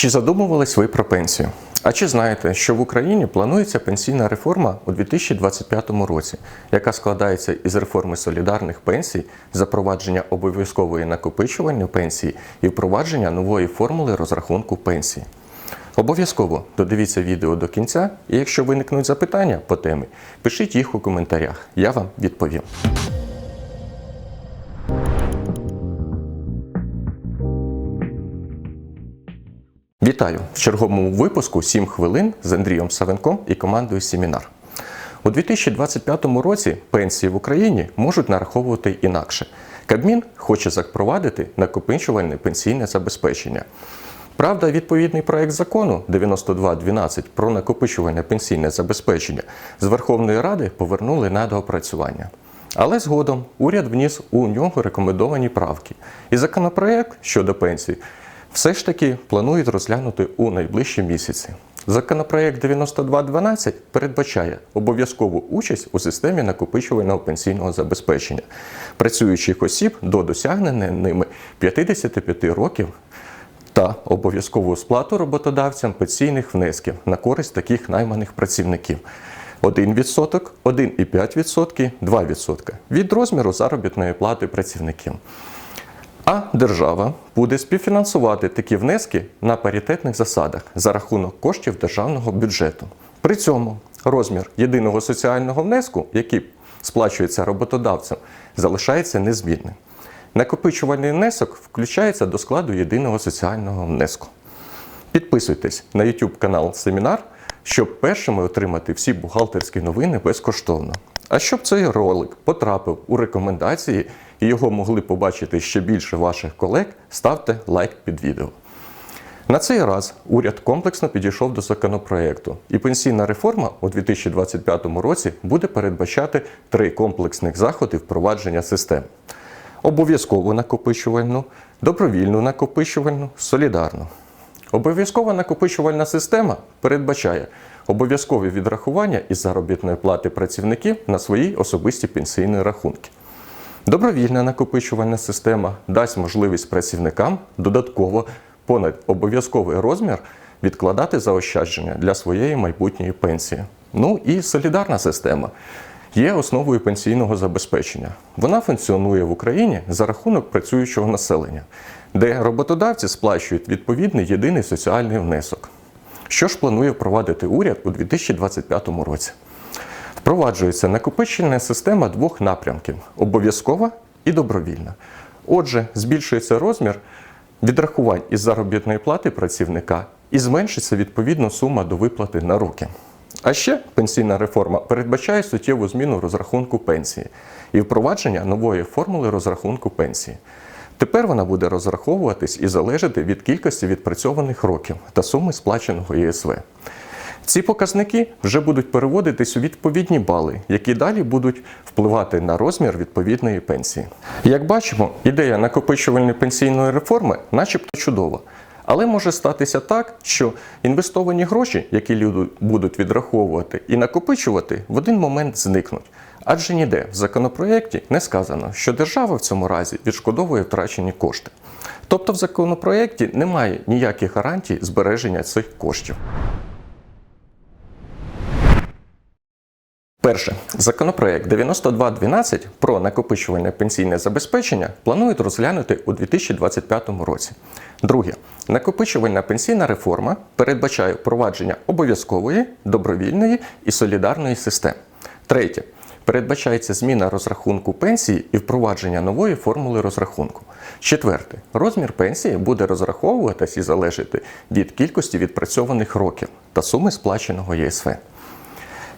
Чи задумувались ви про пенсію? А чи знаєте, що в Україні планується пенсійна реформа у 2025 році, яка складається із реформи солідарних пенсій, запровадження обов'язкової накопичувальної пенсії і впровадження нової формули розрахунку пенсії? Обов'язково додивіться відео до кінця, і якщо виникнуть запитання по темі, пишіть їх у коментарях. Я вам відповім. Вітаю в черговому випуску 7 хвилин з Андрієм Савенком і командою Семінар. У 2025 році пенсії в Україні можуть нараховувати інакше. Кабмін хоче запровадити накопичувальне пенсійне забезпечення. Правда, відповідний проект закону 9212 про накопичувальне пенсійне забезпечення з Верховної Ради повернули на доопрацювання. Але згодом уряд вніс у нього рекомендовані правки. І законопроект щодо пенсій все ж таки планують розглянути у найближчі місяці. Законопроект 9212 передбачає обов'язкову участь у системі накопичувального пенсійного забезпечення працюючих осіб до досягнення ними 55 років та обов'язкову сплату роботодавцям пенсійних внесків на користь таких найманих працівників. 1%, 1,5%, 2% від розміру заробітної плати працівників. А держава буде співфінансувати такі внески на паритетних засадах за рахунок коштів державного бюджету. При цьому розмір єдиного соціального внеску, який сплачується роботодавцем, залишається незмінним. Накопичувальний внесок включається до складу єдиного соціального внеску. Підписуйтесь на YouTube канал Семінар, щоб першими отримати всі бухгалтерські новини безкоштовно. А щоб цей ролик потрапив у рекомендації і його могли побачити ще більше ваших колег, ставте лайк під відео. На цей раз уряд комплексно підійшов до законопроекту, і пенсійна реформа у 2025 році буде передбачати три комплексних заходи впровадження систем: обов'язкову накопичувальну, добровільну накопичувальну, солідарну. Обов'язкова накопичувальна система передбачає обов'язкові відрахування із заробітної плати працівників на свої особисті пенсійні рахунки. Добровільна накопичувальна система дасть можливість працівникам додатково понад обов'язковий розмір відкладати заощадження для своєї майбутньої пенсії. Ну і солідарна система є основою пенсійного забезпечення. Вона функціонує в Україні за рахунок працюючого населення, де роботодавці сплачують відповідний єдиний соціальний внесок. Що ж планує впровадити уряд у 2025 році? Впроваджується накопичувальна система двох напрямків обов'язкова і добровільна. Отже, збільшується розмір відрахувань із заробітної плати працівника і зменшиться відповідно сума до виплати на руки. А ще пенсійна реформа передбачає суттєву зміну розрахунку пенсії і впровадження нової формули розрахунку пенсії. Тепер вона буде розраховуватись і залежати від кількості відпрацьованих років та суми сплаченого ЄСВ. Ці показники вже будуть переводитись у відповідні бали, які далі будуть впливати на розмір відповідної пенсії. Як бачимо, ідея накопичувальної пенсійної реформи начебто чудова. Але може статися так, що інвестовані гроші, які люди будуть відраховувати і накопичувати, в один момент зникнуть. Адже ніде в законопроєкті не сказано, що держава в цьому разі відшкодовує втрачені кошти. Тобто в законопроєкті немає ніяких гарантій збереження цих коштів. Перше, законопроект 9212 про накопичувальне пенсійне забезпечення планують розглянути у 2025 році. Друге, накопичувальна пенсійна реформа передбачає впровадження обов'язкової, добровільної і солідарної систем. Третє. Передбачається зміна розрахунку пенсії і впровадження нової формули розрахунку. Четверте, розмір пенсії буде розраховуватись і залежати від кількості відпрацьованих років та суми сплаченого ЄСВ.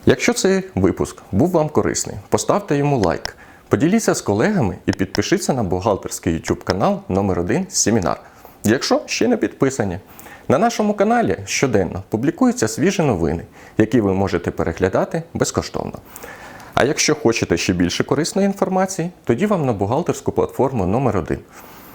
Якщо цей випуск був вам корисний, поставте йому лайк, поділіться з колегами і підпишіться на бухгалтерський YouTube канал номер 1 Семінар. Якщо ще не підписані, на нашому каналі щоденно публікуються свіжі новини, які ви можете переглядати безкоштовно. А якщо хочете ще більше корисної інформації, тоді вам на бухгалтерську платформу номер 1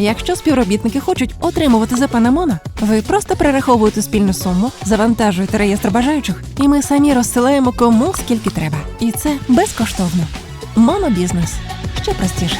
Якщо співробітники хочуть отримувати ЗП на Моно, ви просто перераховуєте спільну суму, завантажуєте реєстр бажаючих, і ми самі розсилаємо кому скільки треба. І це безкоштовно. Монобізнес ще простіше.